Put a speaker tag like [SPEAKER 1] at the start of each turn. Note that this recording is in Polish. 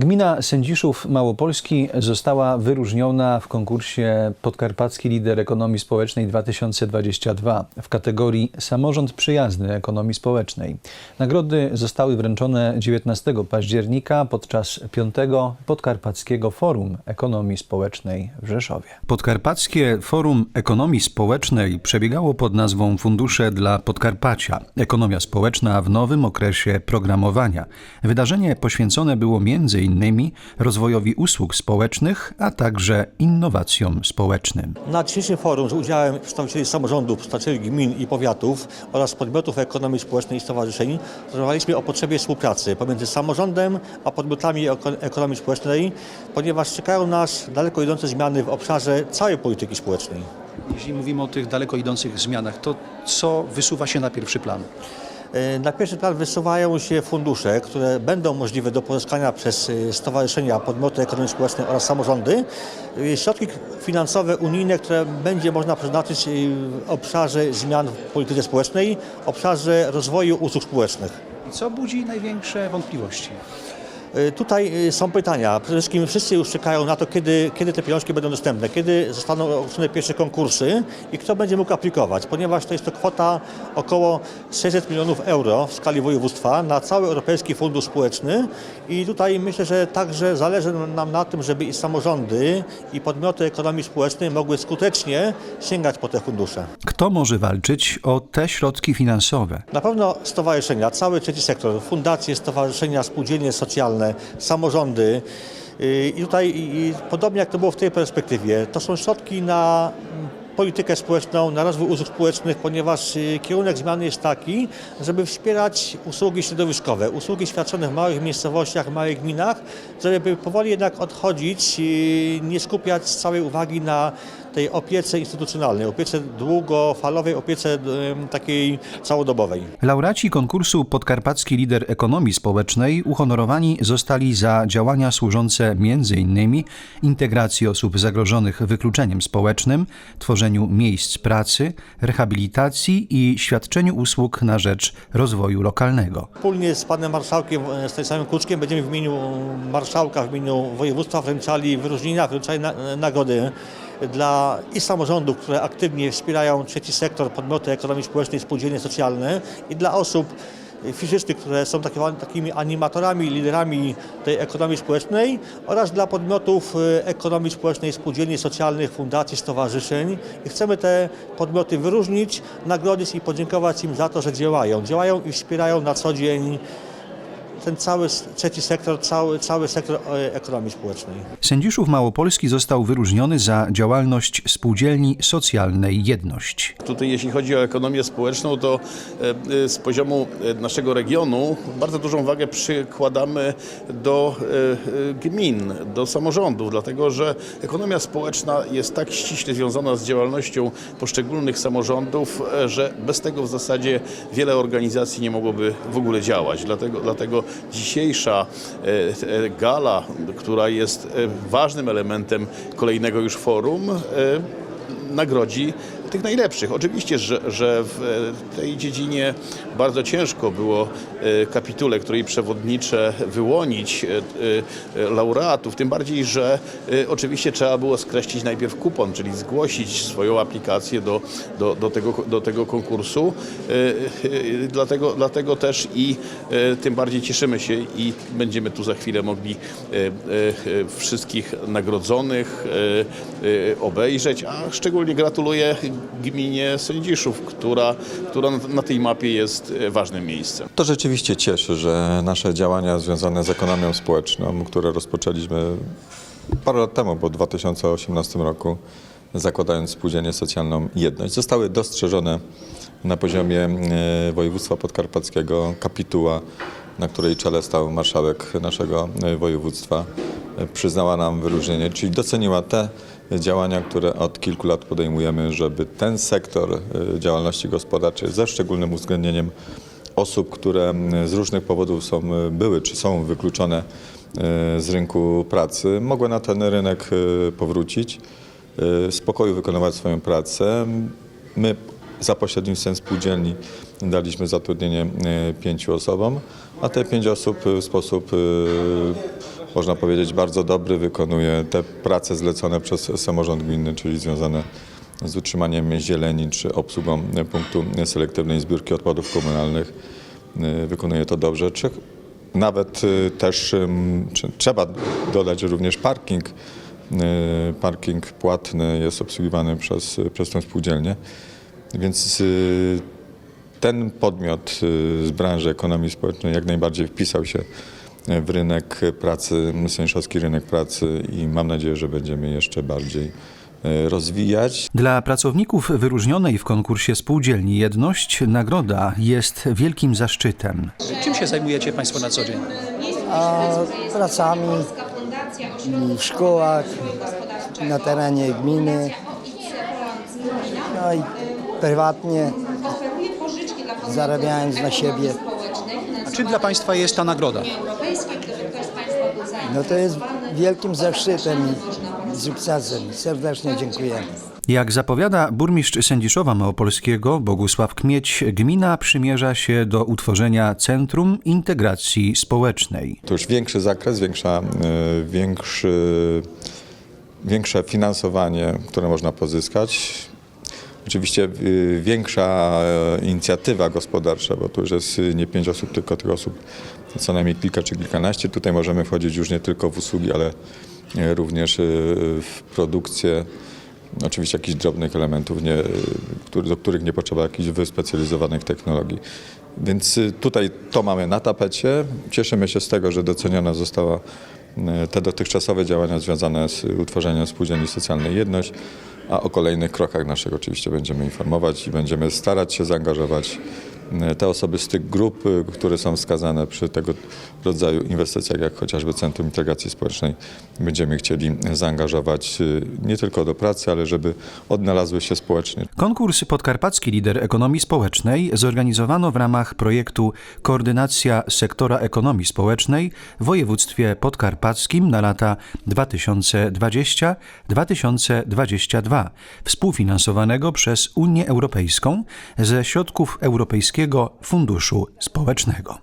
[SPEAKER 1] Gmina Sędziszów Małopolski została wyróżniona w konkursie Podkarpacki Lider Ekonomii Społecznej 2022 w kategorii Samorząd Przyjazny Ekonomii Społecznej. Nagrody zostały wręczone 19 października podczas 5 Podkarpackiego Forum Ekonomii Społecznej w Rzeszowie. Podkarpackie Forum Ekonomii Społecznej przebiegało pod nazwą Fundusze dla Podkarpacia. Ekonomia społeczna w nowym okresie programowania. Wydarzenie poświęcone było m.in. rozwojowi usług społecznych, a także innowacjom społecznym.
[SPEAKER 2] Na dzisiejszym forum z udziałem przedstawicieli samorządów, przedstawicieli gmin i powiatów oraz podmiotów ekonomii społecznej i stowarzyszeń rozmawialiśmy o potrzebie współpracy pomiędzy samorządem a podmiotami eko- ekonomii społecznej, ponieważ czekają nas daleko idące zmiany w obszarze całej polityki społecznej.
[SPEAKER 3] Jeśli mówimy o tych daleko idących zmianach, to co wysuwa się na pierwszy plan?
[SPEAKER 2] E, Na pierwszy plan wysuwają się fundusze, które będą możliwe do pozyskania przez e, stowarzyszenia, podmioty ekonomii społecznej oraz samorządy. E, Środki finansowe unijne, które będzie można przeznaczyć w obszarze zmian w polityce społecznej, obszarze rozwoju usług społecznych.
[SPEAKER 3] Co budzi największe wątpliwości?
[SPEAKER 2] E, Tutaj e, są pytania. Przede wszystkim wszyscy już czekają na to, kiedy, kiedy te pieniążki będą dostępne, kiedy zostaną ogłoszone pierwsze konkursy i kto będzie mógł aplikować, ponieważ to jest to kwota około 600 milionów euro w skali województwa na cały Europejski Fundusz Społeczny i tutaj myślę, że także zależy nam na tym, żeby i samorządy i podmioty ekonomii społecznej mogły skutecznie sięgać po te fundusze.
[SPEAKER 1] Kto może walczyć o te środki finansowe?
[SPEAKER 2] Na pewno stowarzyszenia, cały trzeci sektor, fundacje, stowarzyszenia, spółdzielnie socjalne, samorządy. Yy, I tutaj i podobnie jak to było w tej perspektywie, to są środki na mm, politykę społeczną, na rozwój usług społecznych, ponieważ yy, kierunek zmiany jest taki, żeby wspierać usługi środowiskowe, usługi świadczone w małych miejscowościach, małych gminach, żeby powoli jednak odchodzić, yy, nie skupiać całej uwagi na tej opiece instytucjonalnej, opiece długofalowej, opiece takiej całodobowej.
[SPEAKER 1] Laureaci konkursu Podkarpacki Lider Ekonomii Społecznej uhonorowani zostali za działania służące m.in. integracji osób zagrożonych wykluczeniem społecznym, tworzeniu miejsc pracy, rehabilitacji i świadczeniu usług na rzecz rozwoju lokalnego.
[SPEAKER 2] Wspólnie z panem marszałkiem e, Stanisławem Kuczkiem będziemy w imieniu marszałka, w imieniu województwa wręczali wyróżnienia, wręczali na, nagrody dla i samorządów, które aktywnie wspierają trzeci sektor, podmioty ekonomii społecznej, spółdzielnie socjalne i dla osób fizycznych, które są taki- takimi animatorami, liderami tej ekonomii społecznej oraz dla podmiotów e, ekonomii społecznej, spółdzielni socjalnych, fundacji, stowarzyszeń. I chcemy te podmioty wyróżnić, nagrodzić i podziękować im za to, że działają. Działają i wspierają na co dzień ten cały trzeci sektor, cały, cały sektor e, ekonomii społecznej.
[SPEAKER 1] Sędziszów Małopolski został wyróżniony za działalność spółdzielni socjalnej Jedność.
[SPEAKER 4] Tutaj jeśli chodzi o ekonomię społeczną, to e, e, z poziomu naszego regionu bardzo dużą wagę przykładamy do gmin, do samorządów, dlatego że ekonomia społeczna jest tak ściśle związana z działalnością poszczególnych samorządów, że bez tego w zasadzie wiele organizacji nie mogłoby w ogóle działać. Dlatego, dlatego dzisiejsza e, e, gala, która jest e, ważnym elementem kolejnego już forum, nagrodzi tych najlepszych. Oczywiście, że, że w e, tej dziedzinie bardzo ciężko było e, kapitule, której przewodnicze wyłonić e, laureatów, tym bardziej, że oczywiście trzeba było skreślić najpierw kupon, czyli zgłosić swoją aplikację do, do, do, tego, do tego konkursu. Dlatego, dlatego też i tym bardziej cieszymy się i będziemy tu za chwilę mogli wszystkich nagrodzonych obejrzeć, a szczególnie gratuluję gminie Sędziszów, która, która na- tej mapie jest e, ważnym miejscem.
[SPEAKER 5] To rzeczywiście cieszy, że nasze działania związane z ekonomią społeczną, które rozpoczęliśmy parę lat temu, bo w 2018 roku, zakładając spółdzielnię socjalną Jedność, zostały dostrzeżone na poziomie e, województwa podkarpackiego kapituła, na której czele stał marszałek naszego e, województwa, przyznała nam wyróżnienie, czyli doceniła te działania, które od kilku lat podejmujemy, żeby ten sektor e, działalności gospodarczej ze szczególnym uwzględnieniem osób, które mm, z różnych powodów są, e, były czy są wykluczone z rynku pracy, mogły na ten rynek powrócić, w spokoju wykonywać swoją pracę. My za pośrednictwem spółdzielni daliśmy zatrudnienie pięciu osobom, a te pięć osób w sposób można powiedzieć, bardzo dobry. Wykonuje te prace zlecone przez samorząd gminny, czyli związane z utrzymaniem zieleni czy obsługą punktu selektywnej zbiórki odpadów komunalnych. Y, Wykonuje to dobrze. Czy nawet y, też trzeba dodać, również parking, y, parking płatny jest obsługiwany przez, przez tę spółdzielnię. Więc ten podmiot z branży ekonomii społecznej jak najbardziej wpisał się w rynek pracy, sędziowski rynek pracy i mam nadzieję, że będziemy jeszcze bardziej y, rozwijać.
[SPEAKER 1] Dla pracowników wyróżnionej w konkursie spółdzielni Jedność nagroda jest wielkim zaszczytem.
[SPEAKER 3] Czym się zajmujecie Państwo na co dzień?
[SPEAKER 6] a pracami w szkołach, na terenie gminy, no i prywatnie zarabiając na siebie.
[SPEAKER 3] A czym dla Państwa jest ta nagroda?
[SPEAKER 6] No to jest wielkim zaszczytem i sukcesem. Serdecznie dziękujemy.
[SPEAKER 1] Jak zapowiada burmistrz Sędziszowa Małopolskiego Bogusław Kmieć, gmina przymierza się do utworzenia Centrum Integracji Społecznej.
[SPEAKER 5] To już większy zakres, większa, y, większy, większe finansowanie, które można pozyskać. Oczywiście y, większa y, inicjatywa gospodarcza, bo tu już jest nie pięć osób, tylko tych osób co najmniej kilka czy kilkanaście. Tutaj możemy wchodzić już nie tylko w usługi, ale y, również y, w produkcję oczywiście jakichś drobnych elementów, nie, który, do których nie potrzeba jakichś wyspecjalizowanych technologii. Więc tutaj to mamy na tapecie. Cieszymy się z tego, że doceniona została te dotychczasowe działania związane z utworzeniem spółdzielni socjalnej Jedność, a o kolejnych krokach naszych oczywiście będziemy informować i będziemy starać się zaangażować te osoby z tych grup, y, które są wskazane przy tego rodzaju inwestycjach, jak chociażby Centrum Integracji Społecznej, będziemy chcieli zaangażować y, nie tylko do pracy, ale żeby odnalazły się społecznie.
[SPEAKER 1] Konkurs Podkarpacki Lider Ekonomii Społecznej zorganizowano w ramach projektu Koordynacja sektora ekonomii społecznej w województwie podkarpackim na lata 2020-2022, współfinansowanego przez Unię Europejską ze środków Europejskiego Funduszu Społecznego.